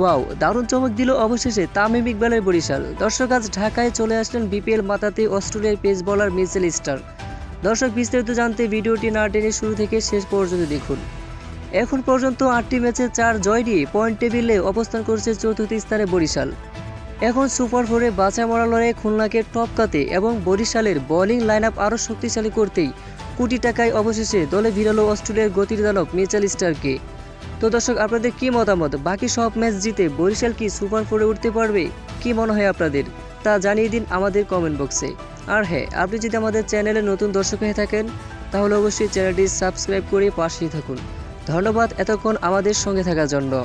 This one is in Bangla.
ওয়াও দারুণ চমক দিল অবশেষে তামিম ইকবালের বরিশাল। দর্শক আজ ঢাকায় চলে আসলেন বিপিএল মাতাতে অস্ট্রেলিয়ার পেস বলার মিচেল স্টার দর্শক বিস্তারিত জানতে ভিডিওটি না টেনে শুরু থেকে শেষ পর্যন্ত দেখুন। এখন পর্যন্ত আটটি ম্যাচে চার জয় নিয়ে পয়েন্ট টেবিলে অবস্থান করছে চতুর্থ স্থানে বরিশাল। এখন সুপার ফোরে বাঁচা মরা লড়াইয়ে খুলনাকে টপকাতে এবং বরিশালের বোলিং লাইন আপ আরও শক্তিশালী করতেই কোটি টাকায় অবশেষে দলে ভিড়ালো অস্ট্রেলিয়ার গতির দানব মিচেল স্টারকে তো দর্শক, আপনাদের কি মতামত? বাকি সব ম্যাচ জিতে বরিশাল কি সুপার ফোরে উঠতে পারবে? কি মনে হয় আপনাদের? তা জানিয়ে দিন আমাদের কমেন্ট বক্সে। আর হ্যাঁ আপনি যদি আমাদের চ্যানেলে নতুন দর্শক হয়ে থাকেন, তাহলে অবশ্যই চ্যানেলটি সাবস্ক্রাইব করে পাশেই থাকুন। ধন্যবাদ এতক্ষণ আমাদের সঙ্গে থাকার জন্য।